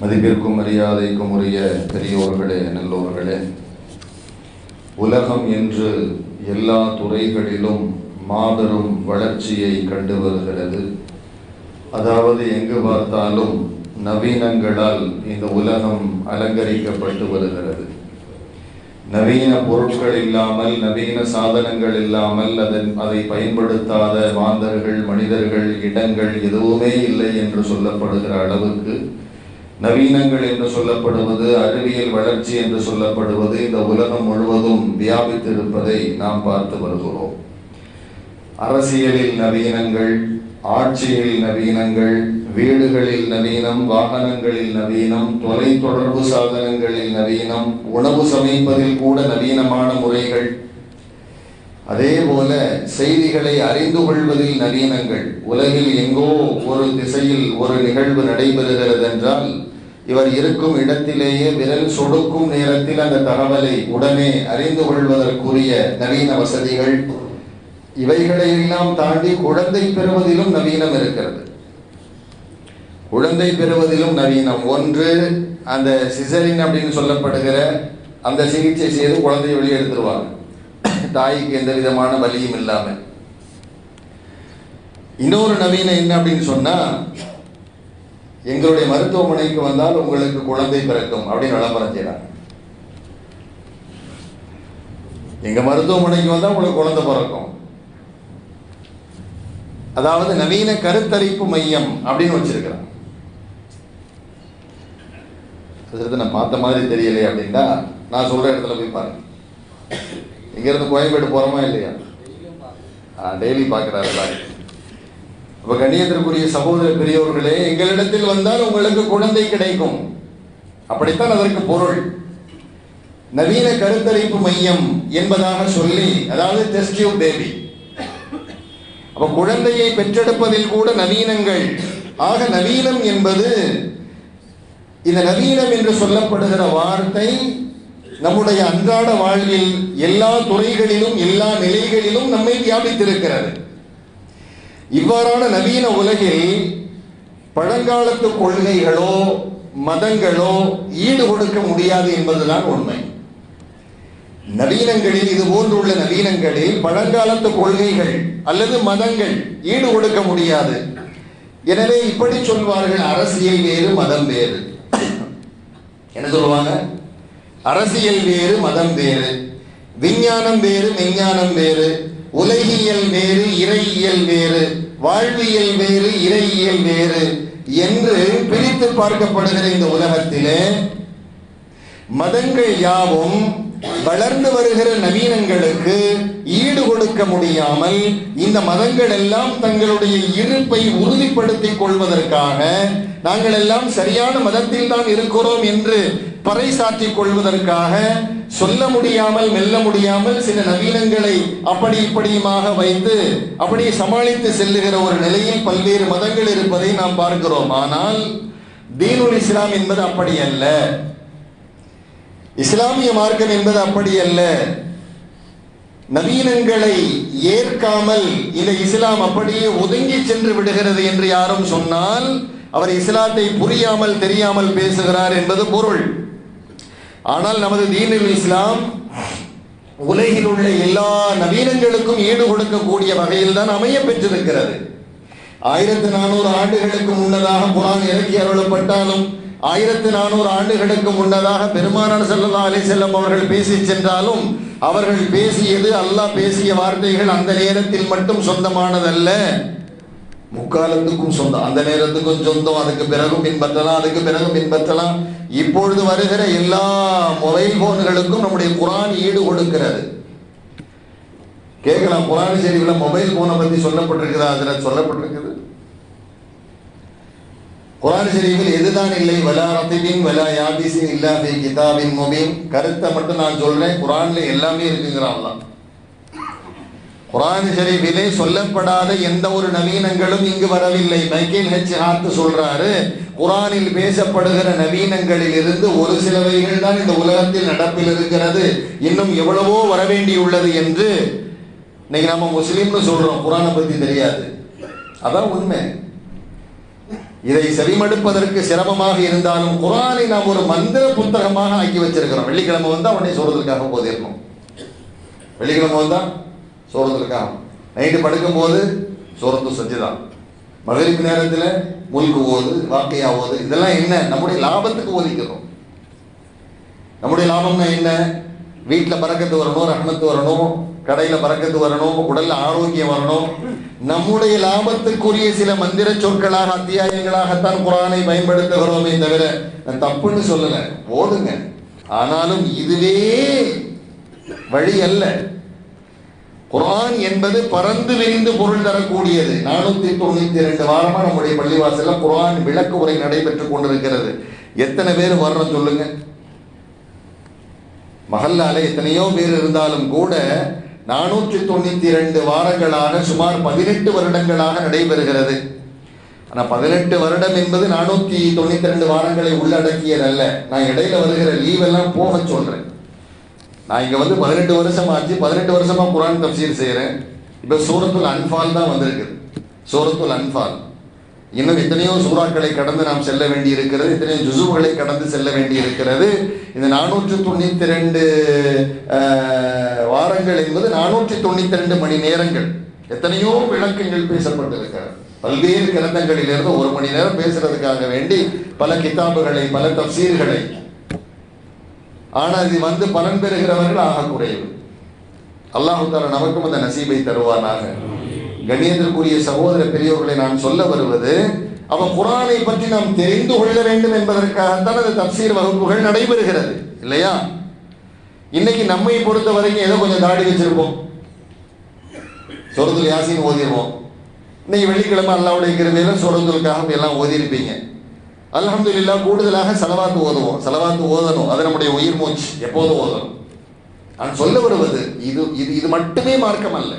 மதிப்பிற்கும் மரியாதைக்கும் உரிய பெரியோர்களே நல்லோர்களே உலகம் என்று எல்லா துறைகளிலும் மாபெரும் வளர்ச்சியை கண்டு வருகிறது. அதாவது எங்கு பார்த்தாலும் நவீனங்களால் இந்த உலகம் அலங்கரிக்கப்பட்டு வருகிறது. நவீன பொருட்கள் இல்லாமல் நவீன சாதனங்கள் இல்லாமல் அதன் அதை பயன்படுத்தாத மாந்தர்கள் மனிதர்கள் இடங்கள் எதுவுமே இல்லை என்று சொல்லப்படுகிற அளவுக்கு நவீனங்கள் என்று சொல்லப்படுவது அறிவியல் வளர்ச்சி என்று சொல்லப்படுவது இந்த உலகம் முழுவதும் வியாபித்திருப்பதை நாம் பார்த்து வருகிறோம். அரசியலில் நவீனங்கள் ஆட்சியில் நவீனங்கள் வீடுகளில் நவீனம் வாகனங்களில் நவீனம் தொலை தொடர்பு சாதனங்களில் நவீனம் உணவு சமைப்பதில் கூட நவீனமான முறைகள் அதே போல செய்திகளை அறிந்து கொள்வதில் நவீனங்கள். உலகில் எங்கோ ஒரு திசையில் ஒரு நிகழ்வு நடைபெறுகிறது என்றால் இவர் இருக்கும் இடத்திலேயே விரல் சொடுக்கும் நேரத்தில் அந்த தகவலை உடனே அறிந்து கொள்வதற்குரிய நவீன வசதிகள். இவைகளை எல்லாம் தாண்டி குழந்தை பெறுவதிலும் நவீனம் இருக்கிறது. குழந்தை பெறுவதிலும் நவீனம். ஒன்று அந்த சிசரின் அப்படின்னு சொல்லப்படுகிற அந்த சிகிச்சை செய்து குழந்தையை வெளியே எடுத்துருவாங்க. தாய்க்கு எந்த விதமான வலியும் இல்லாமல். இன்னொரு நவீன என்ன அப்படின்னு சொன்னா எங்களுடைய மருத்துவமனைக்கு வந்தால் உங்களுக்கு குழந்தை பிறக்கும் அப்படின்னு விளம்பரம் செய்யறாங்க எங்க மருத்துவமனைக்கு வந்தா உங்களுக்கு குழந்தை பிறக்கும். அதாவது நவீன கருத்தரிப்பு மையம் அப்படின்னு வச்சிருக்கிறான் அது நான் பார்த்த மாதிரி தெரியலையே அப்படின்னா நான் சொல்ற இடத்துல போய் பாருங்க. இங்கிருந்து கோயம்பேடு போகிறோமா இல்லையா? டெய்லி பார்க்கிறாரு பாருங்க அப்ப கண்ணியத்திற்குரிய சகோதர பெரியவர்களே எங்களிடத்தில் வந்தால் உங்களுக்கு குழந்தை கிடைக்கும். அப்படித்தான் அதற்கு பொருள். நவீன கருத்தரிப்பு மையம் என்பதாக சொல்லி அதாவது டெஸ்ட் டியூப் பேபி அப்போ குழந்தையை பெற்றெடுப்பதில் கூட நவீனங்கள். ஆக நவீனம் என்பது இந்த நவீனம் என்று சொல்லப்படுகிற வார்த்தை நம்முடைய அன்றாட வாழ்வில் எல்லா துறைகளிலும் எல்லா நிலைகளிலும் நம்மை வியாபித்திருக்கிறது இவ்வாறான நவீன உலகில் பழங்காலத்து கொள்கைகளோ மதங்களோ ஈடு கொடுக்க முடியாது என்பதுதான் உண்மை. நவீனங்களில் இது போன்றுள்ள நவீனங்களில் பழங்காலத்து கொள்கைகள் அல்லது மதங்கள் ஈடு கொடுக்க முடியாது. எனவே இப்படி சொல்வார்கள் அரசியல் வேறு மதம் வேறு. என்ன சொல்லுவாங்க? அரசியல் வேறு மதம் வேறு. விஞ்ஞானம் வேறு மெஞ்ஞானம் வேறு. உலகியல் வேறு இறையியல் வேறு. வாழ்வியல் வேறு இறையியல் வேறு. என்று பிரித்து பார்க்கப்படுகிற இந்த உலகத்திலே மதங்கள் யாவும் வளர்ந்து வருகிற நவீனங்களுக்கு ஈடு கொடுக்க முடியாமல் இந்த மதங்கள் எல்லாம் தங்களுடைய இருப்பை உறுதிப்படுத்திக் கொள்வதற்காக நாங்கள் எல்லாம் சரியான மதத்தில் தான் இருக்கிறோம் என்று பறைசாற்றிக் கொள்வதற்காக சொல்ல முடியாமல் மெல்ல முடியாமல் சில நவீனங்களை அப்படி இப்படியுமாக வைத்து அப்படி சமாளித்து செல்லுகிற ஒரு நிலையில் பல்வேறு மதங்கள் இருப்பதை நாம் பார்க்கிறோம். ஆனால் தீனுல் இஸ்லாம் என்பது அப்படி அல்ல. இஸ்லாமிய மார்க்கம் என்பது அப்படி அல்ல. நவீனங்களை ஏற்காமல் இந்த இஸ்லாம் அப்படியே ஒதுங்கி சென்று விடுகிறது என்று யாரும் சொன்னால் அவர் இஸ்லாத்தை புரியாமல் தெரியாமல் பேசுகிறார் என்பது பொருள். ஆனால் நமது தீனில் இஸ்லாம் உலகில் உள்ள எல்லா நவீனங்களுக்கும் ஈடு கொடுக்கக்கூடிய வகையில் தான் அமைய பெற்றிருக்கிறது. ஆயிரத்தி நானூறு ஆண்டுகளுக்கு முன்னதாக குரான் இறக்கி அருளப்பட்டாலும் ஆயிரத்தி நானூறு ஆண்டுகளுக்கு முன்னதாக பெருமானார் செல்லல்லா அலி செல்லம் அவர்கள் பேசி சென்றாலும் அவர்கள் பேசியது அல்லாஹ் பேசிய வார்த்தைகள் அந்த நேரத்தில் மட்டும் சொந்தமானதல்ல. முக்காலத்துக்கும் சொந்தம். அந்த நேரத்துக்கும் சொந்தம் அதுக்கு பிறகும் பின்பற்றலாம் அதுக்கு பிறகும் பின்பற்றலாம். இப்பொழுது வருகிற எல்லா மொபைல் போன்களுக்கும் நம்முடைய குரான் ஈடு கொடுக்கிறது. கேட்கலாம் குரான் ஷெரீஃபில் மொபைல் போனை பற்றி சொல்லப்பட்டிருக்குதா? அதில் சொல்லப்பட்டிருக்குது. குரான் ஷெரீஃபில் எதுதான் இல்லை? வலா ரத்திபின் வலா யாபிசின் இல்லா ஃபி கிதாபின் முபீன். கருத்தை மட்டும் நான் சொல்றேன். குரான்ல எல்லாமே இருக்குங்கிறான் குரான் ஷெரீஃபிலே சொல்லப்படாத எந்த ஒரு நவீனங்களும் இங்கு வரவில்லை. மைக்கேல் ஹெச் ஹார்ட் சொல்றாரு குரானில் பேசப்படுகிற நவீனங்களில் இருந்து ஒரு சிலவைகள் தான் இந்த உலகத்தில் நடப்பில் இருக்கிறது. இன்னும் எவ்வளவோ வரவேண்டியுள்ளது என்று இன்னைக்கு நம்ம முஸ்லீம்னு சொல்றோம். குரானை பத்தி தெரியாது. அதான் உண்மை. இதை செவிமடுப்பதற்கு சிரமமாக இருந்தாலும் குரானை நாம் ஒரு மந்திர புத்தகமாக ஆக்கி வச்சிருக்கிறோம். வெள்ளிக்கிழமை வந்தால் உடனே சொல்றதுக்காக போதிடணும் வெள்ளிக்கிழமை வந்தால் சோறுதற்காக நைட்டு படுக்கும்போது சோரத்து செஞ்சுதான் மகளிர் நேரத்தில் முல்கு ஓது வாக்கையா ஓது இதெல்லாம் என்ன? நம்முடைய லாபத்துக்கு ஓதிக்கிறோம். நம்முடைய லாபம்னா என்ன? வீட்டில் பறக்கத்து வரணும் ரஹ்மத்து வரணும் கடையில் பறக்கத்து வரணும் உடல் ஆரோக்கியம் வரணும். நம்முடைய லாபத்துக்குரிய சில மந்திர சொற்களாக அத்தியாயங்களாகத்தான் குரானை பயன்படுத்துகிறோமே தவிர நான் தப்புன்னு சொல்லல. ஓடுங்க. ஆனாலும் இதுவே வழி அல்ல. குரான் என்பது பறந்து விரிந்து பொருள் தரக்கூடியது. நானூத்தி தொண்ணூத்தி ரெண்டு வாரமா நம்முடைய பள்ளிவாசல்ல குரான் விளக்கு உரை நடைபெற்றுக் கொண்டிருக்கிறது. எத்தனை பேர் வர்றோம் சொல்லுங்க. மஹல்லால எத்தனையோ பேர் இருந்தாலும் கூட நானூற்றி தொண்ணூத்தி ரெண்டு வாரங்களாக சுமார் பதினெட்டு வருடங்களாக நடைபெறுகிறது. ஆனால் பதினெட்டு வருடம் என்பது நானூத்தி தொண்ணூத்தி ரெண்டு வாரங்களை உள்ளடக்கியதல்ல நான் இடையில வருகிற லீவ் எல்லாம் போக சொல்றேன். நான் இங்க வந்து பதினெட்டு வருஷம் ஆச்சு. பதினெட்டு வருஷமா குரான் தப்சீர் செய்யறேன் இப்ப சூரத்துல் அன்பால் தான் வந்திருக்குது. சூரத்துல் அன்பால் இன்னும் எத்தனையோ சூறாக்களை கடந்து நாம் செல்ல வேண்டி இருக்கிறது எத்தனையோ ஜுசுகளை கடந்து செல்ல வேண்டி இருக்கிறது இந்த நானூற்று தொண்ணூத்தி ரெண்டு வாரங்கள் என்பது நானூற்றி தொண்ணூத்தி ரெண்டு மணி நேரங்கள். எத்தனையோ விளக்கங்கள் பேசப்பட்டிருக்கிறது. பல்வேறு கிரந்தங்களிலிருந்து ஒரு மணி நேரம் பேசுறதுக்காக வேண்டி பல கிதாபுகளை பல தப்சீர்களை. ஆனால் இது வந்து பலன் பெறுகிறவர்கள் ஆக குறைவு அல்லாஹு தாலா நமக்கும் அந்த நசீபை தருவானாக. கண்ணியத்திற்குரிய சகோதர பெரியோர்களை நான் சொல்ல வருவது அவன் குரானை பற்றி நாம் தெரிந்து கொள்ள வேண்டும் என்பதற்காகத்தான் அந்த தப்சீர் வகுப்புகள் நடைபெறுகிறது இல்லையா? இன்னைக்கு நம்மை பொறுத்த வரைக்கும் ஏதோ கொஞ்சம் தாடி வச்சிருப்போம். சொரதுல் யாசின் ஓதிடுவோம் இன்னைக்கு வெள்ளிக்கிழமை அல்லாவுடைய கிருமையில சொரதுலுக்காக எல்லாம் ஓதியிருப்பீங்க. இல்லா கூடுதலாக செலவாத்து ஓதுவோம். செலவாத்து ஓதணும். அது நம்முடைய உயிர் மூச்சு. எப்போதும் ஓதணும்? நான் சொல்ல வருவது இது இது இது மட்டுமே மார்க்கம் அல்ல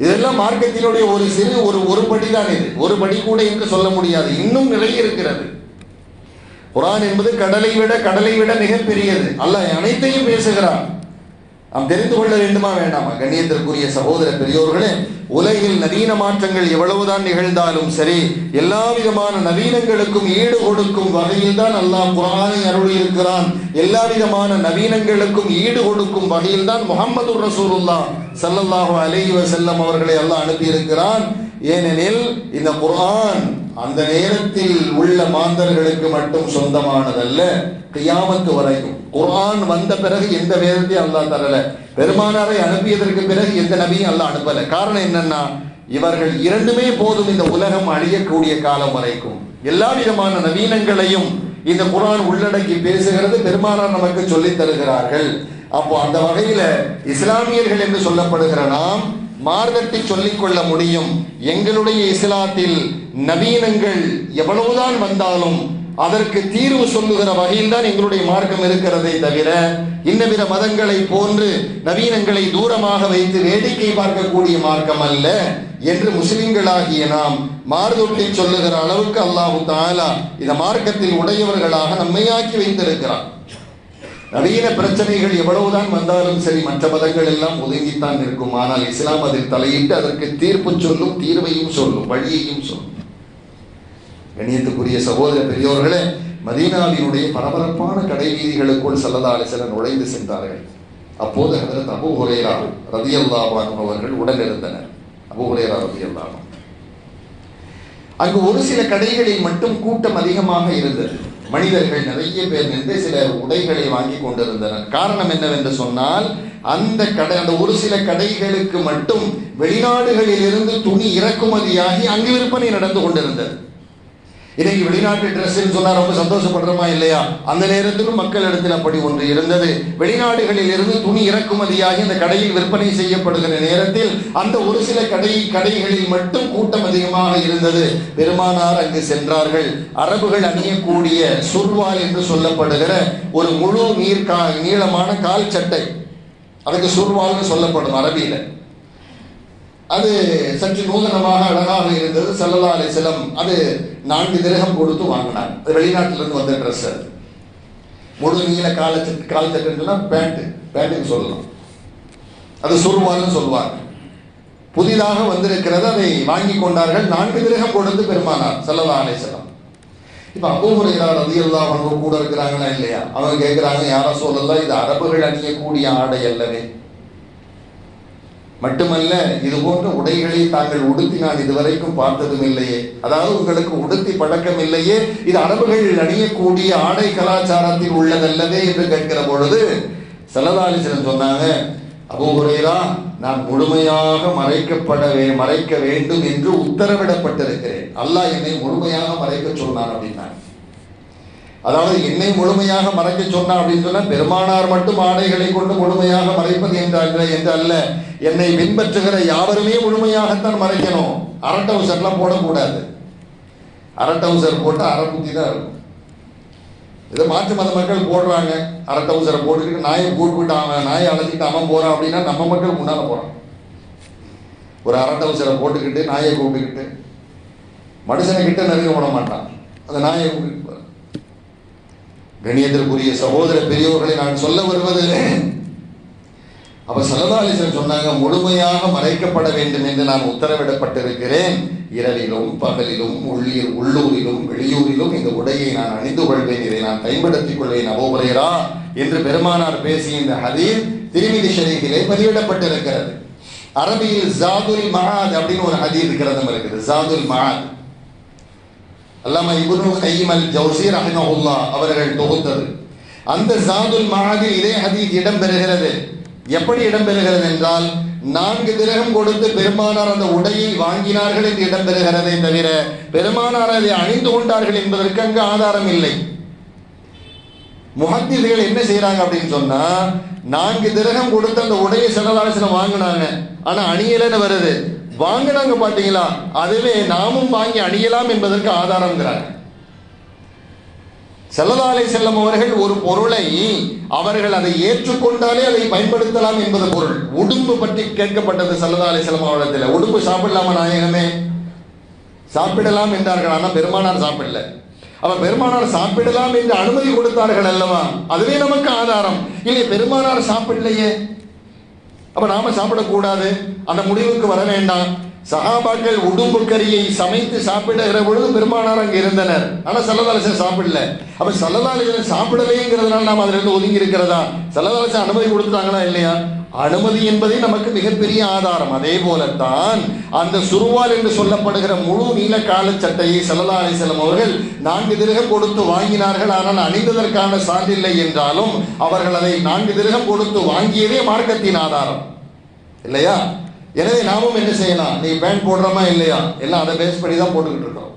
இதெல்லாம் மார்க்கத்தினுடைய ஒரு சிறு ஒரு ஒரு படி தான் இது ஒரு படி கூட என்று சொல்ல முடியாது. இன்னும் நிறைய இருக்கிறது. குரான் என்பது கடலை விட கடலை விட மிகப்பெரியது. அல்ல அனைத்தையும் பேசுகிறான். நாம் தெரிந்து கொள்ள வேண்டுமா? வேண்டாமா? கண்ணியத்திற்குரிய சகோதர பெரியோர்களே உலகில் நவீன மாற்றங்கள் எவ்வளவுதான் நிகழ்ந்தாலும் சரி எல்லா விதமான நவீனங்களுக்கும் ஈடு கொடுக்கும் வகையில் தான் அல்லாஹ் குரானை அருளி இருக்கிறான் எல்லா விதமான நவீனங்களுக்கும் ஈடு கொடுக்கும் வகையில் தான் முகமது ரசூலுல்லா சல்லல்லாஹு அலைஹி வஸல்லம் அவர்களை அல்லாஹ் அனுப்பி இருக்கிறான் ஏனெனில் இந்த குரான் அந்த நேரத்தில் உள்ள மாந்தர்களுக்கு மட்டும் சொந்தமானதல்ல கியாமத்து வரைக்கும். குரான் வந்த பிறகு எந்த வேதத்தையும் அல்லாஹ் தரல. பெருமானாரை அனுப்பியதற்கு பிறகு எந்த நபியும் அல்லாஹ் அனுப்பல. காரணம் என்னன்னா இவர்கள் இரண்டுமே போதும் இந்த உலகம் அழியக்கூடிய காலம் வரைக்கும். எல்லா விதமான நவீனங்களையும் இந்த குரான் உள்ளடக்கி பேசுகிறது பெருமானார் நமக்கு சொல்லித் தருகிறார்கள். அப்போ அந்த வகையில இஸ்லாமியர்கள் என்று சொல்லப்படுகிற நாம் மார்க்கத்தை சொல்லிக் கொள்ள முடியும். எங்களுடைய இஸ்லாத்தில் நவீனங்கள் எவ்வளவுதான் வந்தாலும் அதற்கு தீர்வு சொல்லுகிற வகையில் தான் எங்களுடைய மார்க்கம் இருக்கிறதே தவிர இன்னவித மதங்களை போன்று நவீனங்களை தூரமாக வைத்து வேடிக்கை பார்க்கக்கூடிய மார்க்கம் அல்ல என்று முஸ்லிம்களாகிய நாம் மாறுதொட்டி சொல்லுகிற அளவுக்கு அல்லாஹு தாலா இந்த மார்க்கத்தில் உடையவர்களாக நம்மையாக்கி வைத்திருக்கிறார் வைத்திருக்கிறான். நவீன பிரச்சனைகள் எவ்வளவுதான் வந்தாலும் சரி மற்ற மதங்கள் எல்லாம் ஒதுங்கித்தான் இருக்கும். ஆனால் இஸ்லாம் அதில் தலையிட்டு அதற்கு தீர்ப்பு சொல்லும் தீர்வையும் சொல்லும் வழியையும் சொல்லும். கணியத்துக்குரிய சகோதர பெரியோர்களே மதீனாவினுடைய பரபரப்பான கடை வீதிகளுக்குள் சல்லதா சில நுழைந்து சென்றார்கள். அப்போது அதற்கு அபு ஹுரேரா ரதியல்லாஹு அவர்கள் உடன் இருந்தனர் அபு ஹுரேரா ரதியல்லாஹு அங்கு ஒரு சில கடைகளில் மட்டும் கூட்டம் அதிகமாக இருந்தது. மனிதர்கள் நிறைய பேர் நின்று சில உடைகளை வாங்கி கொண்டிருந்தனர். காரணம் என்னவென்று சொன்னால் அந்த கடை அந்த ஒரு சில கடைகளுக்கு மட்டும் வெளிநாடுகளில் இருந்து துணி இறக்குமதியாகி அங்கு விற்பனை நடந்து கொண்டிருந்தது. இன்னைக்கு வெளிநாட்டு ட்ரெஸ்ன்னு சொன்னா ரொம்ப சந்தோஷப்படுறோமா இல்லையா? அந்த நேரத்திலும் மக்கள் இடத்தில் அப்படி ஒன்று இருந்தது. வெளிநாடுகளில் இருந்து துணி இறக்குமதியாகி அந்த கடையில் விற்பனை செய்யப்படுகிற நேரத்தில் அந்த ஒரு சில கடை கடைகளில் மட்டும் கூட்டம் அதிகமாக இருந்தது. பெருமானார் அங்கு சென்றார்கள். அரபுகள் அணியக்கூடிய சுர்வால் என்று சொல்லப்படுகிற ஒரு முழு நீர் கா நீளமான கால் சட்டை. அதுக்கு சுர்வால்னு சொல்லப்படும் அரபியில். அது சற்று நூதனமாக அழகாக இருந்தது. சல்லல்லா அலிஸ்லம் அது நான்கு திரகம் கொடுத்து வாங்கினார். அது வெளிநாட்டிலிருந்து வந்த ட்ரெஸ் அது. முழு நீள கால சட்- கால் சட்டுன்னா பேண்ட் பேண்ட்டுக்கு சொல்லலாம். அது சுருவால்னு சொல்லுவாங்க. புதிதாக வந்திருக்கிறது அதை வாங்கி கொண்டார்கள். நான்கு திரகம் கொடுத்து பெருமானார் சல்லல்லா அலிஸ்லாம் இப்போ அபூஹுரையார் ரதியல்லாஹு அவங்க கூட இருக்கிறாங்களா இல்லையா? அவங்க கேட்குறாங்க யார சொல்லலாம் இது அரபுகள் அணியக்கூடிய ஆடை அல்லவே. மட்டுமல்ல இது போன்ற உடைகளை தாங்கள் உடுத்தி நான் இதுவரைக்கும் பார்த்ததும் இல்லையே. அதாவது உங்களுக்கு உடுத்தி பழக்கம் இல்லையே. இது அரபுகள் அணியக்கூடிய ஆடை கலாச்சாரத்தில் உள்ளதல்லவே என்று கேட்கிற பொழுது செல்லதாலிசன் சொன்னாங்க அபூஹுரைரா நான் முழுமையாக மறைக்கப்பட வே- மறைக்க வேண்டும் என்று உத்தரவிடப்பட்டிருக்கிறேன். அல்லாஹ் என்னை முழுமையாக மறைக்க சொன்னான் அப்படின்னாங்க. அதாவது என்னை முழுமையாக மறைக்க சொன்னா அப்படின்னு சொன்னால் பெருமானார் மட்டும் ஆடைகளை கொண்டு முழுமையாக மறைப்பது என்றார்கள் என்று அல்ல. என்னை பின்பற்றுகிற யாவருமே முழுமையாகத்தான் மறைக்கணும். அரட்டவுசர்லாம் போடக்கூடாது. அரட்டவுசர் போட்டு அரைப்புத்தி தான் இருக்கும். இதை மாற்று மத மக்கள் போடுறாங்க. அரட்டவுசரை போட்டுக்கிட்டு நாயை கூப்பிட்டு அவன் நாயை அழைச்சிட்டு அவன் போறான் அப்படின்னா நம்ம மக்கள் முன்னால போறான். ஒரு அரட்டவுசரை போட்டுக்கிட்டு நாயை கூப்பிட்டுக்கிட்டு மனுஷனை கிட்ட நெருங்க விட மாட்டான். அந்த நாயை கூப்பிட்டு கணியத்திற்குரிய சகோதர பெரியோர்களை நான் சொல்ல வருவது அப்ப சலதாலிசன் சொன்னாங்க முழுமையாக மறைக்கப்பட வேண்டும் என்று நான் உத்தரவிடப்பட்டிருக்கிறேன். இரவிலும் பகலிலும் உள்ளீர் உள்ளூரிலும் வெளியூரிலும் இந்த உடையை நான் அணிந்து கொள்வேன். இதை நான் பயன்படுத்திக் கொள்வேன் அபோபரையரா என்று பெருமானார் பேசிய இந்த ஹதீர் திருமிதி ஷரீஃபிலே பதிவிடப்பட்டிருக்கிறது. அரபியில் ஜாதுல் மஹாத் அப்படின்னு ஒரு ஹதீர் கிரந்தம் இருக்குது. ஜாதுல் மஹாத். அல்லாம இபுனு கைம் அல் ஜவுசி ரஹிமஹுல்லா அவர்கள் தொகுத்தது. அந்த ஜாதுல் மஹாதில் இதே ஹதீஸ் இடம்பெறுகிறது. எப்படி இடம்பெறுகிறது என்றால் நான்கு திரகம் கொடுத்து பெருமானார் அந்த உடையை வாங்கினார்கள் என்று இடம்பெறுகிறதே தவிர பெருமானார் அதை அணிந்து கொண்டார்கள் என்பதற்கு அங்கு ஆதாரம் இல்லை. முஹத்திகள் என்ன செய்யறாங்க அப்படின்னு சொன்னா நான்கு திரகம் கொடுத்து அந்த உடையை செலவாசனம் வாங்கினாங்க. ஆனா அணியலன்னு வருது. வாங்கினாங்க பாத்தீங்களா? அதுவே நாமும் வாங்கி அணியலாம் என்பதற்கு ஆதாரம்ங்கிறாங்க செல்லதாலை செல்லம் அவர்கள் ஒரு பொருளை அவர்கள் அதை ஏற்றுக்கொண்டாலே அதை பயன்படுத்தலாம் என்பது பொருள். உடும்பு பற்றி கேட்கப்பட்டது செல்லதாலை செல்லும் அவரிடத்தில் உடும்பு சாப்பிடலாமா நாயகமே? சாப்பிடலாம் என்றார்கள். ஆனால் பெருமானார் சாப்பிடல. அவ பெருமானார் சாப்பிடலாம் என்று அனுமதி கொடுத்தார்கள் அல்லவா? அதுவே நமக்கு ஆதாரம். இல்லை பெருமானார் சாப்பிடலையே. அப்ப நாம சாப்பிடக்கூடாது. அந்த முடிவுக்கு வர வேண்டாம். சஹாபாக்கள் உடும்பு கறியை சமைத்து சாப்பிடுகிற பொழுது பெருமானார் அங்கே இருந்தனர். ஆனால் சல்லதாலசன் சாப்பிடல. அப்ப சல்லதாலசன் சாப்பிடலைங்கிறதுனால நாம் அதுல இருந்து ஒதுங்கி இருக்கிறதா? சல்லதாலசன் அனுமதி கொடுத்தாங்களா இல்லையா? அனுமதி என்பதே நமக்கு மிகப்பெரிய ஆதாரம். அதே போலத்தான் அந்த சுருவால் என்று சொல்லப்படுகிற முழு நீல கால சட்டையை சல்லல்லா அவர்கள் நான்கு திருகம் கொடுத்து வாங்கினார்கள். ஆனால் அணிந்ததற்கான சான்றில்லை என்றாலும் அவர்கள் அதை நான்கு திருகம் கொடுத்து வாங்கியதே மார்க்கத்தின் ஆதாரம். இல்லையா? எனவே நாமும் என்ன செய்யலாம்? நீ பேண்ட் போடுறோமா இல்லையா? எல்லாம் அதை பேஸ் பண்ணி தான் போட்டுக்கிட்டு இருக்கோம்.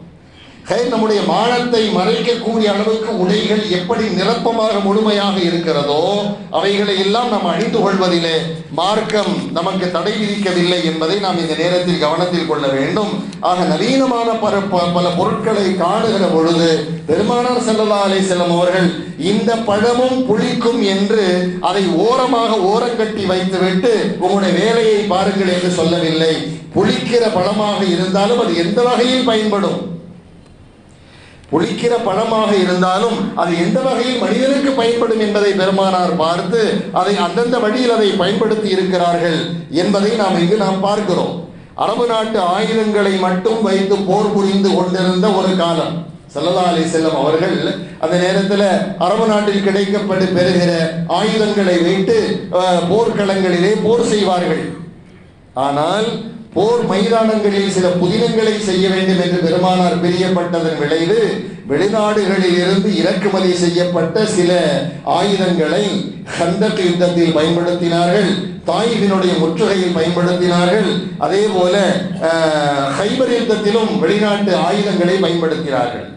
ஹே நம்முடைய மானத்தை மறைக்கக்கூடிய அளவுக்கு உடைகள் எப்படி நிரப்பமாக முழுமையாக இருக்கிறதோ அவைகளை எல்லாம் நாம் அணிந்து கொள்வதிலே மார்க்கம் நமக்கு தடை விதிக்கவில்லை என்பதை நாம் இந்த நேரத்தில் கவனத்தில் கொள்ள வேண்டும். ஆக நவீனமான பல ப- பல பொருட்களை காணுகிற பொழுது பெருமானார் செல்லல்லா செல்லும் அவர்கள் இந்த பழமும் புளிக்கும் என்று அதை ஓரமாக ஓரங்கட்டி வைத்துவிட்டு உங்களுடைய வேலையை பாருங்கள் என்று சொல்லவில்லை. புளிக்கிற பழமாக இருந்தாலும் அது எந்த வகையில் பயன்படும்? புளிக்கிற பழமாக இருந்தாலும் அது எந்த வகையில் மனிதனுக்கு பயன்படும் என்பதை பெருமானார் பார்த்து அதை அந்தந்த வழியில் அதை பயன்படுத்தி இருக்கிறார்கள் என்பதை நாம் இங்கு நாம் பார்க்கிறோம். அரபு நாட்டு ஆயுதங்களை மட்டும் வைத்து போர் புரிந்து கொண்டிருந்த ஒரு காலம். சல்லல்லா அலி செல்லம் அவர்கள் அந்த நேரத்தில் அரபு நாட்டில் கிடைக்கப்பட்டு பெறுகிற ஆயுதங்களை வைத்து போர்க்களங்களிலே போர் செய்வார்கள். ஆனால் போர் மைதானங்களில் சில புதினங்களை செய்ய வேண்டும் என்று பெருமானார் பிரியப்பட்டதன் விளைவு வெளிநாடுகளில் இருந்து இறக்குமதி செய்யப்பட்ட சில ஆயுதங்களை ஹந்தக் யுத்தத்தில் பயன்படுத்தினார்கள் தாயினுடைய முற்றுகையில் பயன்படுத்தினார்கள் அதே போல ஹைபர் யுத்தத்திலும் வெளிநாட்டு ஆயுதங்களை பயன்படுத்தினார்கள்.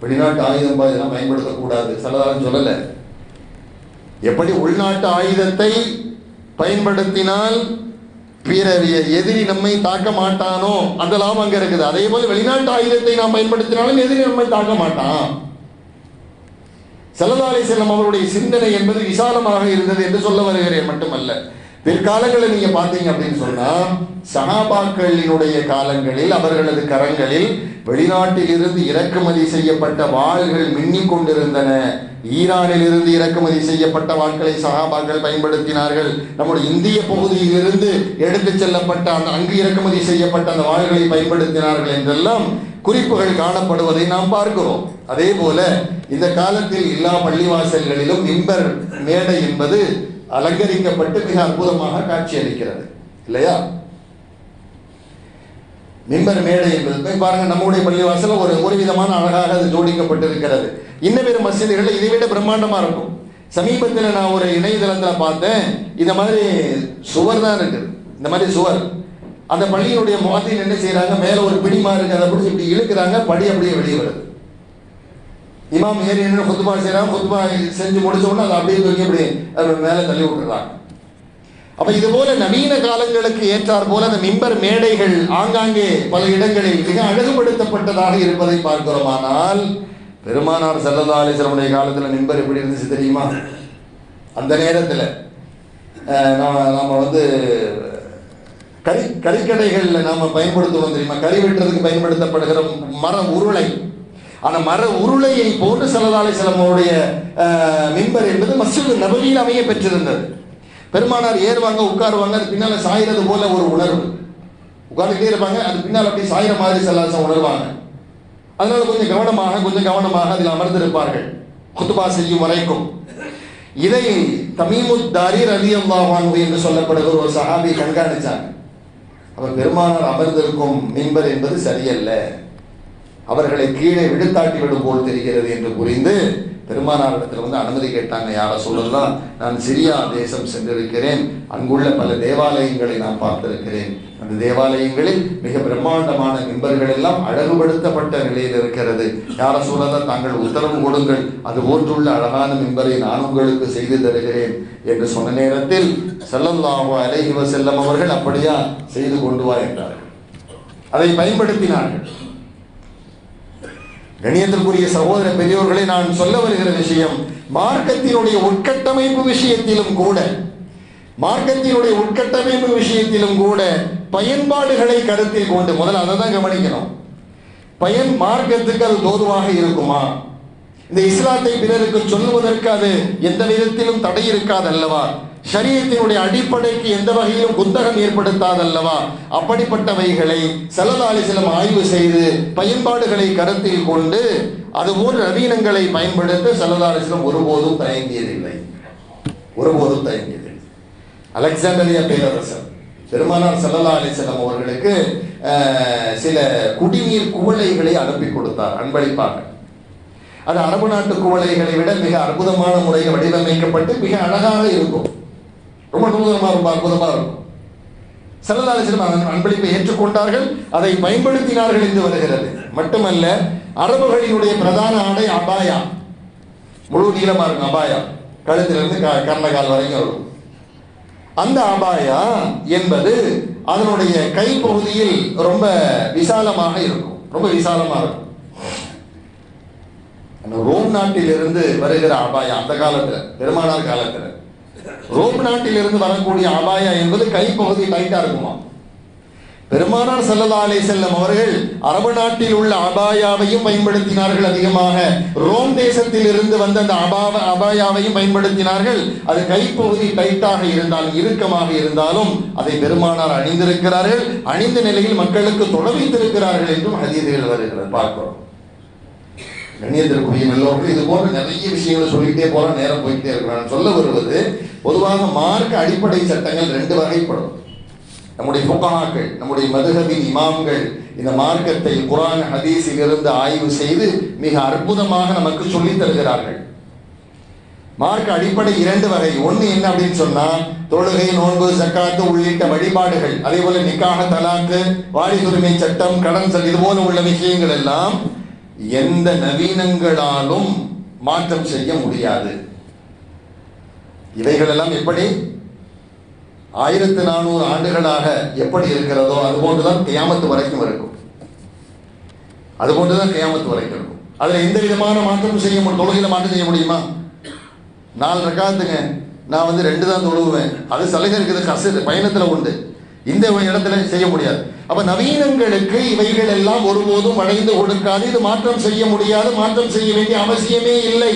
வெளிநாட்டு ஆயுதம் இதெல்லாம் பயன்படுத்தக்கூடாது சலதாரம் சொல்லல. எப்படி உள்நாட்டு ஆயுதத்தை பயன்படுத்தினால் பிற எதிரி நம்மை தாக்க மாட்டானோ? அந்த லாபம் அங்க இருக்குது. அதே போல வெளிநாட்டு ஆயுதத்தை நாம் பயன்படுத்தினாலும் எதிரி நம்மை தாக்க மாட்டான். செல்லதாலை செல்லம் அவருடைய சிந்தனை என்பது விசாலமாக இருந்தது என்று சொல்ல வருகிறேன் மட்டுமல்ல. பிற்காலங்களில் நீங்க பார்த்தீங்க அப்படின்னு சொன்னா சகாபாக்களினுடைய காலங்களில் அவர்களது கரங்களில் வெளிநாட்டில் இருந்து இறக்குமதி செய்யப்பட்ட வாள்கள் மின்னிக் கொண்டிருந்தன. ஈரானில் இருந்து இறக்குமதி செய்யப்பட்ட வாட்களை சகாபாக்கள் பயன்படுத்தினார்கள். நம்முடைய இந்திய பகுதியில் இருந்து எடுத்துச் செல்லப்பட்ட அந்த அங்கு இறக்குமதி செய்யப்பட்ட அந்த வாள்களை பயன்படுத்தினார்கள் என்றெல்லாம் குறிப்புகள் காணப்படுவதை நாம் பார்க்கிறோம். அதே போல இந்த காலத்தில் எல்லா பள்ளிவாசல்களிலும் மிம்பர் மேடை என்பது அலங்கரிக்கப்பட்டு மிக அற்புதமாக காட்சியளிக்கிறது இல்லையா? மிம்பர் மேடை என்பது போய் பாருங்க நம்முடைய பள்ளிவாசல ஒரு ஒரு விதமான அழகாக அது ஜோடிக்கப்பட்டிருக்கிறது. இன்னும் வேறு மசிதிகளில் இதை விட பிரம்மாண்டமா இருக்கும். சமீபத்தில் நான் ஒரு இணையதளத்தில் பார்த்தேன் இந்த மாதிரி சுவர் தான் இருக்குது இந்த மாதிரி சுவர். அந்த பள்ளியினுடைய முகத்தில் என்ன செய்யறாங்க மேல ஒரு பிடிமா இருக்கு அதை பிடிச்சி இப்படி இழுக்கிறாங்க படி அப்படியே வெளியே வருது. இமாம் ஏறி என்ன குத்துபா செய்கிறாங்க குத்துபா செஞ்சு முடிச்ச உடனே அதை அப்படியே தூக்கி அப்படி அது மேலே தள்ளி விட்டுறாங்க. அப்ப இது போல நவீன காலங்களுக்கு ஏற்றார் போல அந்த மிம்பர் மேடைகள் ஆங்காங்கே பல இடங்களில் மிக அழகுபடுத்தப்பட்டதாக இருப்பதை பார்க்கிறோமானால் பெருமானார் சல்லல்லா அலிஸ்லமுடைய காலத்துல மிம்பர் எப்படி இருந்துச்சு தெரியுமா? அந்த நேரத்துல நாம் நாம வந்து கறி கறிக்கடைகளில் நாம பயன்படுத்துவோம் தெரியுமா? கறி வெட்டுறதுக்கு பயன்படுத்தப்படுகிற மரம் உருளை. அந்த மர உருளையை போன்று சலதாலை சிலமனுடைய மிம்பர் என்பது மஸ்ஜித் நபவியில் அமைய பெற்றிருந்தது. பெருமானார் ஏறுவாங்க உட்காருவாங்க அது பின்னால சாயிறது போல ஒரு உணர்வு. உட்கார்ந்துட்டே இருப்பாங்க அது பின்னால் அப்படி சாயிற மாதிரி சல்லாசம் உணர்வாங்க. அதனால கொஞ்சம் கவனமாக கொஞ்சம் கவனமாக அதில் அமர்ந்திருப்பார்கள். குத்துபா செய்யும் வரைக்கும். இதை தமிமுத்தாரி ரவி அல்லாஹான்கு என்று சொல்லப்படுகிற ஒரு சஹாபி கண்காணிச்சாங்க. அவர் பெருமானார் அமர்ந்திருக்கும் மின்பர் என்பது சரியல்ல. அவர்களை கீழே விடுத்தாட்டி விடும் போல் தெரிகிறது என்று புரிந்து பெருமானாரிடத்தில் வந்து அனுமதி கேட்டாங்க. யாரை சொல்லலாம் நான் சிரியா தேசம் சென்றிருக்கிறேன். அங்குள்ள பல தேவாலயங்களை நான் பார்த்திருக்கிறேன். அந்த தேவாலயங்களில் மிக பிரம்மாண்டமான மிம்பர்கள் எல்லாம் அழகுபடுத்தப்பட்ட நிலையில் இருக்கிறது. யார சொல்லலாம் தாங்கள் உத்தரவு கொடுங்கள். அது போன்றுள்ள அழகான மிம்பரை நான் உங்களுக்கு செய்து தருகிறேன் என்று சொன்ன நேரத்தில் ஸல்லல்லாஹு அலைஹிவ செல்லம் அவர்கள் அப்படியா செய்து கொண்டு வா என்றார்கள். அதை பயன்படுத்தினார்கள். கணியத்திற்குரிய சகோதர பெரியோர்களை நான் சொல்ல வருகிற விஷயம் மார்க்கத்தினுடைய உட்கட்டமைப்பு விஷயத்திலும் கூட மார்க்கத்தினுடைய உட்கட்டமைப்பு விஷயத்திலும் கூட பயன்பாடுகளை கருத்தில் கொண்டு முதல்ல அதை தான் கவனிக்கணும். பயன் மார்க்கத்துக்கு அது தோதுவாக இருக்குமா? இந்த இஸ்லாத்தை பிறருக்கு சொல்லுவதற்கு அது எந்த விதத்திலும் தடை இருக்காது அல்லவா? ஷரியத்தினுடைய அடிப்படைக்கு எந்த வகையிலும் குந்தகம் ஏற்படுத்தாதல்லவா? அப்படிப்பட்டவைகளை செலதாலிசிலம் ஆய்வு செய்து பயன்பாடுகளை கருத்தில் கொண்டு அதுபோல் நவீனங்களை பயன்படுத்த செலதாலிசிலம் ஒருபோதும் தயங்கியதில்லை. ஒருபோதும் தயங்கியதில்லை. அலெக்சாண்டரியா பேரரசர் பெருமானார் சல்லல்லா அலிசல்லாம் அவர்களுக்கு சில குடிநீர் குவளைகளை அனுப்பி கொடுத்தார் அன்பளிப்பாக. அது அரபு நாட்டு குவளைகளை விட மிக அற்புதமான முறையில் வடிவமைக்கப்பட்டு மிக அழகாக இருக்கும். ரொம்ப நூதனமா ரொம்ப அற்புதமா இருக்கும். சல்லல்லா அன்பளிப்பை ஏற்றுக்கொண்டார்கள் அதை பயன்படுத்தினார்கள் என்று வருகிறது. மட்டுமல்ல அரபுகளினுடைய பிரதான ஆடை அபாயா. முழு நீளமா இருக்கும் அபாயா. கழுத்திலிருந்து க கர்ணகால் வரைக்கும் இருக்கும். அந்த அபாயா என்பது அதனுடைய கை பகுதியில் ரொம்ப விசாலமாக இருக்கும். ரொம்ப விசாலமாக இருக்கும். அந்த ரோம் நாட்டிலிருந்து வருகிற அபாயா அந்த காலத்தில் பெருமானார் காலத்தில். ரோம் நாட்டிலிருந்து வரக்கூடிய அபாயா என்பது கைப்பகுதி டைட்டா இருக்குமா? பெருமானார் ஸல்லல்லாஹு செல்லும் செல்லம் அவர்கள் அரபு நாட்டில் உள்ள அபாயாவையும் பயன்படுத்தினார்கள் அதிகமாக. ரோம் தேசத்தில் இருந்து வந்த அந்த அபாவ அபாயாவையும் பயன்படுத்தினார்கள். அது கைப்பகுதி டைட்டாக இருந்தாலும் இறுக்கமாக இருந்தாலும் அதை பெருமானார் அணிந்திருக்கிறார்கள். அணிந்த நிலையில் மக்களுக்கு தொடர்பித்திருக்கிறார்கள் என்றும் ஹதீதுகள் வருகிறது. பார்க்கிறோம். கண்ணியத்திற்குரிய எல்லோருக்கும் இது போன்ற நிறைய விஷயங்களை சொல்லிக்கிட்டே போலாம் நேரம் போயிட்டே இருக்கிறான் சொல்ல வருவது பொதுவாக மார்க்க அடிப்படை சட்டங்கள் ரெண்டு வகைப்படும். நம்முடைய புகாக்கள் நம்முடைய மதுகபின் இமாம்கள் இந்த மார்க்கத்தை குரான் ஹதீஸில் இருந்து ஆய்வு செய்து மிக அற்புதமாக நமக்கு சொல்லித் தருகிறார்கள். மார்க்க அடிப்படை இரண்டு வகை. ஒண்ணு என்ன அப்படின்னு சொன்னா தொழுகை நோன்பு சக்காத்து உள்ளிட்ட வழிபாடுகள். அதே போல நிக்காக தலாக்கு வாரிசுரிமை சட்டம் கடன் சட்டம் இது போல உள்ள விஷயங்கள் எல்லாம் எந்த நவீனங்களாலும் மாற்றம் செய்ய முடியாது. இவைகள் எல்லாம் எப்படி? ஆயிரத்து நானூறு ஆண்டுகளாக எப்படி இருக்கிறதோ அதுபோன்றுதான் கியாமத்து வரைக்கும் இருக்கும். அதுபோன்றுதான் கியாமத்து வரைக்கும் இருக்கும். அதுல எந்த விதமான மாற்றமும் செய்ய முடியும் தொழுகையில மாற்றம் செய்ய முடியுமா? நாலு ரக்காத்துங்க. நான் வந்து ரெண்டு தான் தொழுவேன். அது சலுகை இருக்குது கசு பயணத்தில் உண்டு. இந்த இடத்துல செய்ய முடியாது. அப்ப நவீனங்களுக்கு இவைகள் எல்லாம் ஒருபோதும் வளைந்து கொடுக்காது. இது மாற்றம் செய்ய முடியாது. மாற்றம் செய்ய வேண்டிய அவசியமே இல்லை.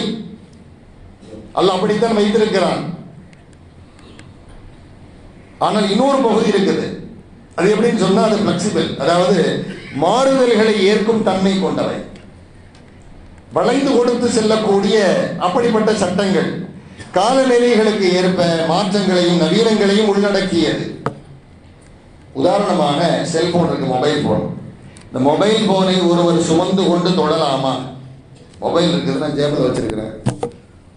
அல்ல அப்படித்தான் வைத்திருக்கிறான். ஆனால் இன்னொரு பகுதி இருக்குது. அது எப்படின்னு சொன்னா அது பிளெக்சிபிள் அதாவது மாறுதல்களை ஏற்கும் தன்மை கொண்டவை. வளைந்து கொடுத்து செல்லக்கூடிய அப்படிப்பட்ட சட்டங்கள் காலநிலைகளுக்கு ஏற்ப மாற்றங்களையும் நவீனங்களையும் உள்ளடக்கியது. உதாரணமாக செல்போன் இருக்கு மொபைல் போன் இந்த மொபைல் போனை ஒருவர் சுமந்து கொண்டு தொழலாமா மொபைல் இருக்குது நான் ஜேபில் வச்சிருக்கிறேன்.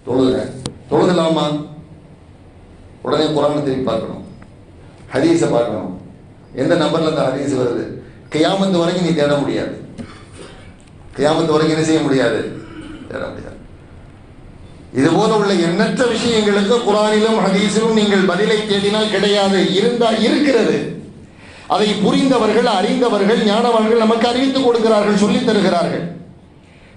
தொழுகிறேன் தொழுகலாமா? உடனே குரானை திருப்பி பார்க்கணும். ஹதீஸை பார்க்கணும். எந்த நம்பர்ல இந்த ஹதீஸ் வருது? கியாமத்து வரைக்கும் நீ தேட முடியாது. கியாமத்து வரைக்கும் என்ன செய்ய முடியாது? தேட முடியாது. இது போல உள்ள எண்ணற்ற விஷயங்களுக்கு குரானிலும் ஹதீஸிலும் நீங்கள் பதிலை தேடினால் கிடையாது. இருந்தால் இருக்கிறது. அதை புரிந்தவர்கள் அறிந்தவர்கள் ஞானவர்கள் நமக்கு அறிவித்துக் கொடுக்கிறார்கள் சொல்லித் தருகிறார்கள்.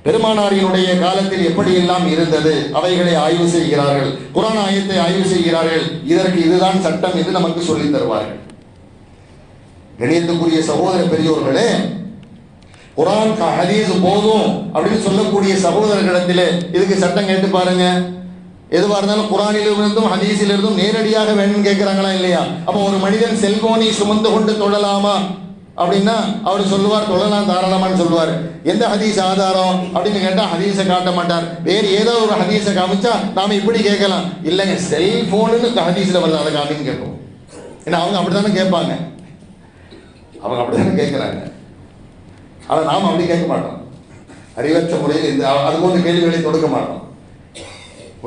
பெருமானாரினுடைய காலத்தில் எப்படியெல்லாம் இருந்தது அவைகளை ஆய்வு செய்கிறார்கள் குரான் ஆயத்தை ஆய்வு செய்கிறார்கள் இதற்கு இதுதான் சட்டம் என்று நமக்கு சொல்லித் தருவார்கள். கணியத்துக்குரிய சகோதர பெரியோர்களே குரான் ஹதீஸ் போதும் அப்படின்னு சொல்லக்கூடிய சகோதரர்களிடத்திலே இதுக்கு சட்டம் கேட்டு பாருங்க. எதுவாக இருந்தாலும் குரானிலிருந்தும் ஹதீஸிலிருந்தும் நேரடியாக வேணும்னு கேட்குறாங்களா இல்லையா? அப்போ ஒரு மனிதன் செல்போனை சுமந்து கொண்டு தொழலாமா? அப்படின்னா அவர் சொல்லுவார் தொழலாம் தாராளமான்னு சொல்லுவார். எந்த ஹதீஸ் ஆதாரம் அப்படின்னு கேட்டால் ஹதீஸை காட்ட மாட்டார். வேறு ஏதோ ஒரு ஹதீஸை காமிச்சா நாம் இப்படி கேட்கலாம். இல்லைங்க செல்போனுன்னு ஹதீஸில் வருது அதை காமின்னு கேட்போம். ஏன்னா அவங்க அப்படி தானே கேட்பாங்க. அவங்க அப்படி தானே கேட்குறாங்க ஆனால் நாம் அப்படி கேட்க மாட்டோம். அறிவற்ற முறையில் இந்த அது போன்ற கேள்விகளை தொடுக்க மாட்டோம்.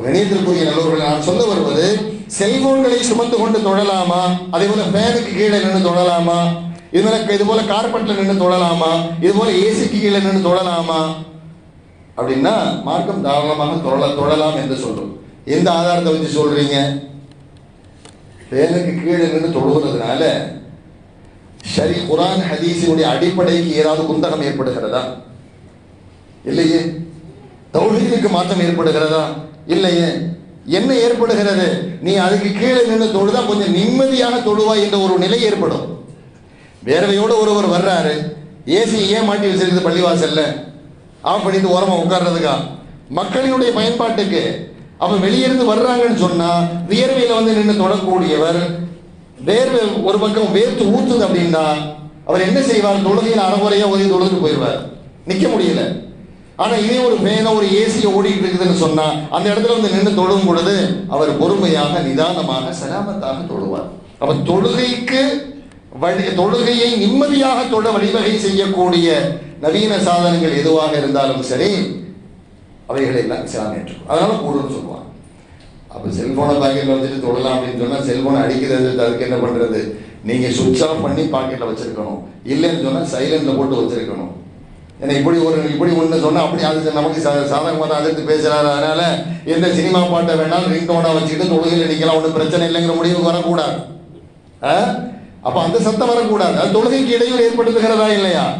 இணையத்திற்குரிய நல்லவர்கள் நான் சொல்ல வருவது செல்போன்களை சுமந்து கொண்டு தொழலாமா? அதே போல ஃபேனுக்கு கீழே நின்று தொழலாமா? இது போல இது போல கார்பெட்ல நின்று தொழலாமா? இது போல ஏசிக்கு கீழே நின்று தொழலாமா? அப்படின்னா மார்க்கம் தாராளமாக தொழல தொழலாம் என்று சொல்றோம் எந்த ஆதாரத்தை வச்சு சொல்றீங்க? ஃபேனுக்கு கீழே நின்று தொழுகிறதுனால சரி குரான் ஹதீஸினுடைய அடிப்படைக்கு ஏதாவது குந்தகம் ஏற்படுகிறதா? இல்லையே. தௌஹீதுக்கு மாற்றம் ஏற்படுகிறதா? இல்லையே. என்ன ஏற்படுகிறது? நீ அதுக்கு கீழே நின்று தொழுதா கொஞ்சம் நிம்மதியான தொழுவாய் என்ற ஒரு நிலை ஏற்படும். வேர்வையோடு ஒருவர் வர்றாரு. ஏசி ஏன் மாட்டி வச்சிருக்குது பள்ளிவாசல்ல. ஆஃப் பண்ணிட்டு ஓரமாக உட்கார்றதுக்கா? மக்களினுடைய பயன்பாட்டுக்கு. அப்போ வெளியிருந்து வர்றாங்கன்னு சொன்னால் வியர்வையில் வந்து நின்று தொடக்கூடியவர் வேர்வை ஒரு பக்கம் வேர்த்து ஊத்துது அப்படின்னா அவர் என்ன செய்வார்? தொழுகையில் அறகுறையா ஒதுங்கி தொழுதுட்டு போயிடுவார். நிற்க முடியல. ஆனா இதே ஒரு ஃபேனோ ஒரு ஏசி ஓடிட்டு இருக்குதுன்னு சொன்னா அந்த இடத்துல வந்து நின்று தொழும் பொழுது அவர் பொறுமையாக நிதானமாக சலாமத்தாக தொழுவார். அப்ப தொழுகைக்கு வழி தொழுகையை நிம்மதியாக தொழ வழிவகை செய்யக்கூடிய நவீன சாதனங்கள் எதுவாக இருந்தாலும் சரி அவைகளை எல்லாம் இஸ்லாம் ஏற்றுக்கும் அதனால கூடுன்னு சொல்லுவாங்க. அப்போ செல்ஃபோனை பாக்கெட்டில் வச்சுட்டு தொடலாம் அப்படின்னு சொன்னால் செல்போனை அடிக்கிறது அதுக்கு என்ன பண்ணுறது நீங்கள் சுவிட்ச் ஆஃப் பண்ணி பாக்கெட்டில் வச்சிருக்கணும். இல்லைன்னு சொன்னால் சைலண்டில் போட்டு வச்சிருக்கணும். ஏன்னா இப்படி ஒரு இப்படி ஒன்று சொன்னால் அப்படி அது நமக்கு சாதகமாக தான் அதிர்த்து பேசுகிறாரு அதனால் எந்த சினிமா பாட்டை வேணாலும் ரிங் டோனாக வச்சுக்கிட்டு தொழுகையில் நிற்கலாம் ஒன்றும் பிரச்சனை இல்லைங்கிற முடிவுக்கு வரக்கூடாது. ஆ? அப்போ அந்த சத்தம் வரக்கூடாது. அது தொழுகைக்கு இடையூறு ஏற்படுத்துகிறதா இல்லையா?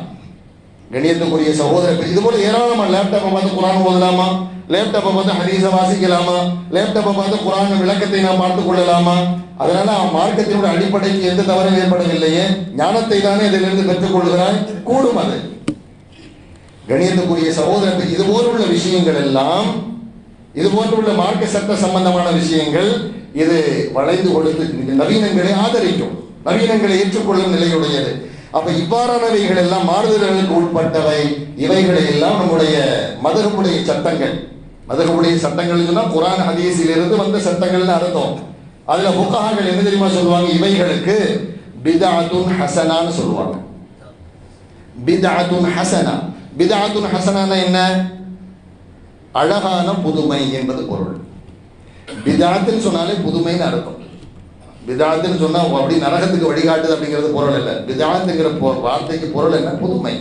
கணியத்துக்குரிய சகோதரர்கள் இது போல ஏராளமாக லேப்டாப்பை பார்த்து குரான் ஓதலாமா? லேப்டாப்பை பார்த்து ஹரீஸை வாசிக்கலாமா? லேப்டாப்பை பார்த்து குரான் விளக்கத்தை நாம் பார்த்து கொள்ளலாமா? அதனால அவன் மார்க்கத்தினுடைய அடிப்படைக்கு எந்த தவறும் ஏற்படவில்லையே. ஞானத்தை தானே இதிலிருந்து பெற்றுக் கொள்கிறாய். கூடும் அது. கணியத்துக்குரிய சகோதரர்கள் இது போன்றுள்ள விஷயங்கள் எல்லாம் இது போன்றுள்ள மார்க்க சட்ட சம்பந்தமான விஷயங்கள் இது வளைந்து கொடுத்து நவீனங்களை ஆதரிக்கும் நவீனங்களை ஏற்றுக்கொள்ளும் நிலையுடையது. அப்ப இவ்வாறானவைகள் எல்லாம் மாறுதல்களுக்கு உட்பட்டவை இவைகளை எல்லாம் நம்முடைய மதகுடைய சட்டங்கள். மதகுடைய சட்டங்கள் எல்லாம் குரான் ஹதீஸிலிருந்து வந்த சட்டங்கள்னு அர்த்தம். அதுல புத்தகங்கள் என்ன தெரியுமா சொல்லுவாங்க? இவைகளுக்கு பிதாத்துன் ஹசனான்னு சொல்லுவாங்க. பிதாத்துன் ஹசனா. பிதாத்துன் ஹசனானா என்ன? அழகான புதுமை என்பது பொருள். பிதாத்துன்னு சொன்னாலே புதுமைன்னு அர்த்தம். பிதாத்துன்னு சொன்னா அப்படி நரகத்துக்கு வழிகாட்டுது அப்படிங்கிறது பொருள் இல்லை. பிதாத்துங்கிற வார்த்தைக்கு பொருள் என்ன? புதுமை.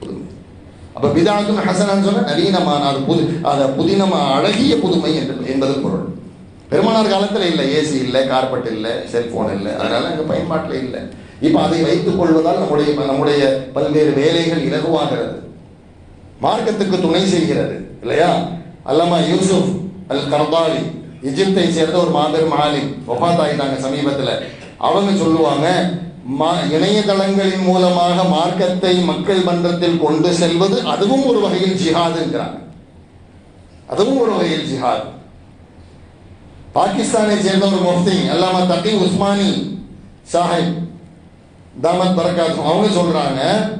புதுமை. அப்ப பிதாத்துன் ஹசனான்னு சொன்னா நவீனமான அது புது அது புதினமா அழகிய புதுமை என்று என்பது பொருள். பெருமானார் காலத்தில் இல்லை. ஏசி இல்லை கார்பெட் இல்லை செல்போன் இல்லை. அதனால அங்கே பயன்பாட்டில் இல்லை. இப்ப அதை வைத்துக் கொள்வதால் நம்முடைய நம்முடைய பல்வேறு வேலைகள் இலகுவாகிறது. மார்க்கத்துக்கு துணை செய்கிறது இல்லையா? அல்லாமா யூசுப் அல் கர்தாவி எஜிப்தை சேர்ந்த ஒரு மாபெரும் ஆலிம் ஒபாத் சமீபத்தில். அவங்க சொல்லுவாங்க மா- இணையதளங்களின் மூலமாக மார்க்கத்தை மக்கள் மன்றத்தில் கொண்டு செல்வது அதுவும் ஒரு வகையில் ஜிஹாதுங்கிறாங்க அதுவும் ஒரு வகையில் ஜிஹாத். பாகிஸ்தானை சேர்ந்த ஒரு முஃப்தி அல்லாமா தகி உஸ்மானி சாஹிப் தாமத் பரகாத் அவங்க சொல்றாங்க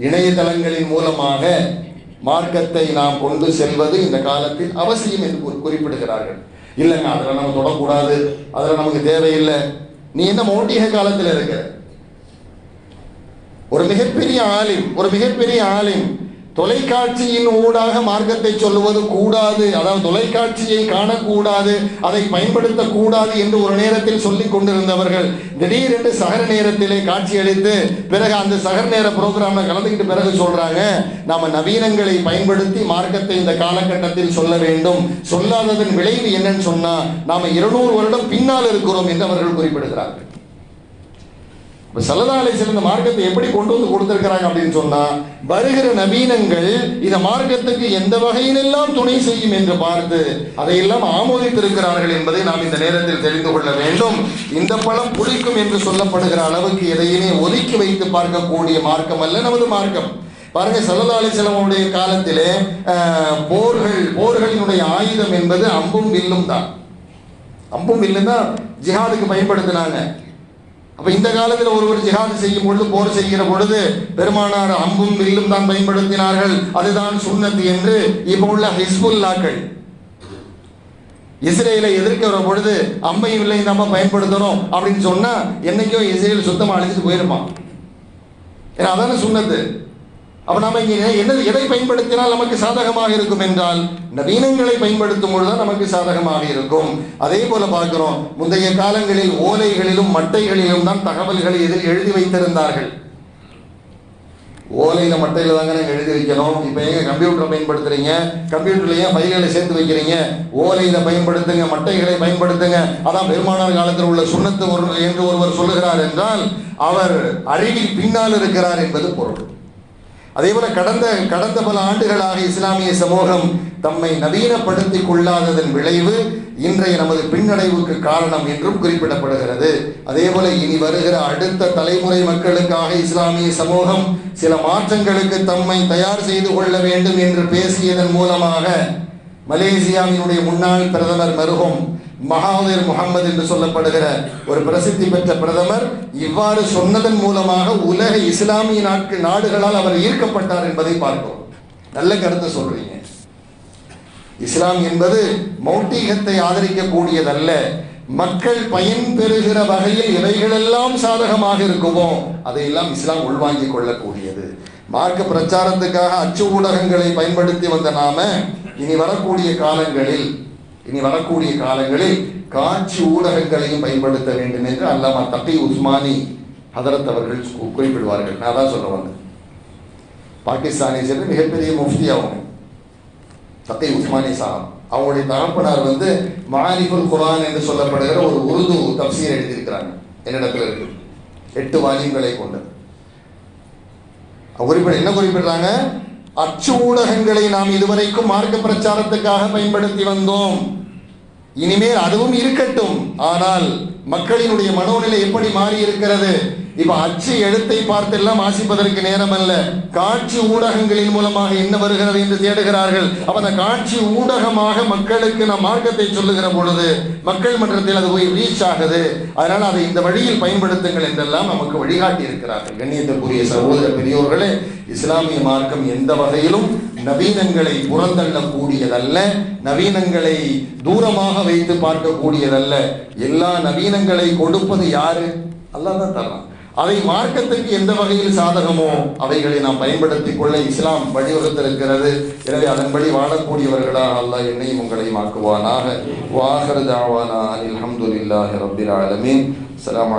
இணையதளங்களின் மூலமாக மார்க்கத்தை நாம் கொண்டு செல்வது இந்த காலத்தில் அவசியம் என்று குறிப்பிடுகிறார்கள். இல்லைங்க அதில் நம்ம தொடக்கூடாது. அதில் நமக்கு தேவையில்லை. நீ என்ன மௌட்டிக காலத்தில் இருக்கிற ஒரு மிகப்பெரிய ஆலிம் ஒரு மிகப்பெரிய ஆலிம் தொலைக்காட்சியின் ஊடாக மார்க்கத்தை சொல்லுவது கூடாது. அதாவது தொலைக்காட்சியை காணக்கூடாது அதை பயன்படுத்தக்கூடாது என்று ஒரு நேரத்தில் சொல்லிக் கொண்டிருந்தவர்கள் திடீரென்று சகர நேரத்திலே காட்சி அளித்து பிறகு அந்த சகர நேர ப்ரோக்ராம்ல கலந்துக்கிட்டு பிறகு சொல்றாங்க நாம நவீனங்களை பயன்படுத்தி மார்க்கத்தை இந்த காலகட்டத்தில் சொல்ல வேண்டும். சொல்லாததன் விளைவு என்னன்னு சொன்னா நாம இருநூறு வருடம் பின்னால் இருக்கிறோம் என்று அவர்கள் குறிப்பிடுகிறார்கள். இப்போ சல்லதாலை சிறந்த மார்க்கத்தை எப்படி கொண்டு வந்து கொடுத்துருக்கிறாங்க அப்படின்னு சொன்னால் வருகிற நவீனங்கள் இந்த மார்க்கத்துக்கு எந்த வகையிலெல்லாம் துணை செய்யும் என்று பார்த்து அதையெல்லாம் ஆமோதித்திருக்கிறார்கள் என்பதை நாம் இந்த நேரத்தில் தெரிந்து கொள்ள வேண்டும். இந்த பழம் புளிக்கும் என்று சொல்லப்படுகிற அளவுக்கு எதையுமே ஒதுக்கி வைத்து பார்க்கக்கூடிய மார்க்கம் அல்ல நமது மார்க்கம். பாருங்க சல்லதாலை செலவனுடைய காலத்திலே போர்கள் போர்களினுடைய ஆயுதம் என்பது அம்பும் வில்லும் தான். அம்பும் வில்லும் தான் ஜிஹாதுக்கு பயன்படுத்தினாங்க. அப்ப இந்த காலத்தில் ஒருவர் ஜிஹாது செய்யும் பொழுது போர் செய்கிற பொழுது பெருமானார் அம்பும் வில்லும் தான் பயன்படுத்தினார்கள். அதுதான் சுண்ணத்து என்று இப்ப உள்ள ஹிஸ்புல்லாக்கள். இஸ்ரேலை எதிர்க்கிற பொழுது அம்பையும் இல்லை நம்ம பயன்படுத்தணும் அப்படின்னு சொன்னா என்னைக்கோ இஸ்ரேல் சுத்தமா அழிச்சிட்டு போயிருப்பான். ஏன்னா அதானே சுண்ணத்து அப்போ நம்ம இங்கே என்ன எதை பயன்படுத்தினால் நமக்கு சாதகமாக இருக்கும் என்றால் நவீனங்களை பயன்படுத்தும் பொழுதுதான் நமக்கு சாதகமாக இருக்கும். அதே போல பார்க்கிறோம் முந்தைய காலங்களில் ஓலைகளிலும் மட்டைகளிலும் தான் தகவல்களை எதில் எழுதி வைத்திருந்தார்கள். ஓலையில் மட்டையில் தாங்க நாங்கள் எழுதி வைக்கணும். இப்போ எங்கே கம்ப்யூட்டரை பயன்படுத்துறீங்க? கம்ப்யூட்டர்லேயே ஏன் சேர்த்து வைக்கிறீங்க. ஓலையில் பயன்படுத்துங்க மட்டைகளை பயன்படுத்துங்க. அதான் பெருமானார் காலத்தில் உள்ள சுண்ணத்து ஒரு என்று ஒருவர் சொல்லுகிறார் என்றால் அவர் அறிவில் பின்னால் இருக்கிறார் என்பது பொருள். அதே போல கடந்த கடந்த பல ஆண்டுகளாக இஸ்லாமிய சமூகம் தம்மை நவீனப்படுத்திக் கொள்ளாததன் விளைவு இன்றைய நமது பின்னடைவுக்கு காரணம் என்றும் குறிப்பிடப்படுகிறது. அதே போல இனி வருகிற அடுத்த தலைமுறை மக்களுக்காக இஸ்லாமிய சமூகம் சில மாற்றங்களுக்கு தம்மை தயார் செய்து கொள்ள வேண்டும் என்று பேசியதன் மூலமாக மலேசியாவினுடைய முன்னாள் பிரதமர் மருகும் மகாவீர் முகமது என்று சொல்லப்படுகிற ஒரு பிரசித்தி பெற்ற பிரதமர் இவ்வாறு சொன்னதன் மூலமாக உலக இஸ்லாமிய நாட்கள் நாடுகளால் அவர் ஈர்க்கப்பட்டார் என்பதை பார்க்கிறோம் நல்ல கருத்தை சொல்றீங்க. இஸ்லாம் என்பது மௌட்டிகத்தை ஆதரிக்கக்கூடியதல்ல. மக்கள் பயன் பெறுகிற வகையில் இவைகளெல்லாம் சாதகமாக இருக்குமோ அதையெல்லாம் இஸ்லாம் உள்வாங்கிக் கொள்ளக்கூடியது. மார்க்க பிரச்சாரத்துக்காக அச்சு ஊடகங்களை பயன்படுத்தி வந்த நாம இனி வரக்கூடிய காலங்களில் இனி வரக்கூடிய காலங்களில் காட்சி ஊடகங்களையும் பயன்படுத்த வேண்டும் என்று அல்லாமா தகி உஸ்மானி ஹதரத் அவர்கள் குறிப்பிடுவார்கள். நான் தான் சொல்ல வந்தேன். பாகிஸ்தானை சேர்ந்த மிகப்பெரிய முஃப்தி அவங்க. தத்தை உஸ்மானி சாஹப். அவங்களுடைய தகப்பனார் வந்து மாரிஃபுல் குரான் என்று சொல்லப்படுகிற ஒரு உருது தப்சீர் எழுதியிருக்கிறாங்க. என்னிடத்தில் இருக்கு. எட்டு வால்யூம்களை கொண்டது. குறிப்பிட என்ன குறிப்பிடுறாங்க? அச்சு ஊடகங்களை நாம் இதுவரைக்கும் மார்க்க பிரச்சாரத்துக்காக பயன்படுத்தி வந்தோம். இனிமேல் அதுவும் இருக்கட்டும். ஆனால் மக்களினுடைய மனோநிலை எப்படி மாறி இருக்கிறது இப்ப அச்சு எழுத்தை பார்த்தெல்லாம் வாசிப்பதற்கு நேரம் அல்ல காட்சி ஊடகங்களின் மூலமாக என்ன வருகிறது என்று தேடுகிறார்கள். அப்ப அந்த காட்சி ஊடகமாக மக்களுக்கு நம் மார்க்கத்தை சொல்லுகிற பொழுது மக்கள் மன்றத்தில் அது போய் ரீச் ஆகுது. அதனால அதை இந்த வழியில் பயன்படுத்துங்கள் என்றெல்லாம் நமக்கு வழிகாட்டி இருக்கிறார்கள். கண்ணியத்திற்குரிய சகோதர பெரியோர்களே இஸ்லாமிய மார்க்கம் எந்த வகையிலும் நவீனங்களை புறந்தள்ளக்கூடியதல்ல. நவீனங்களை தூரமாக வைத்து பார்க்கக்கூடியதல்ல. எல்லா நவீனங்களை கொடுப்பது யாரு? அல்லாஹ் தான் தர்றான். அவை மார்க்கத்துக்கு எந்த வகையில் சாதகமோ அவைகளை நாம் பயன்படுத்திக் கொள்ள இஸ்லாம் வழிவகுத்திருக்கிறது எனவே அதன்படி வாழக்கூடியவர்களாக அல்லாஹ் என்னையும் உங்களையும் ஆக்குவானாக. வாகர தாவானா அல்ஹம்துலில்லாஹி ரப்பில் ஆலமீன். அலாம்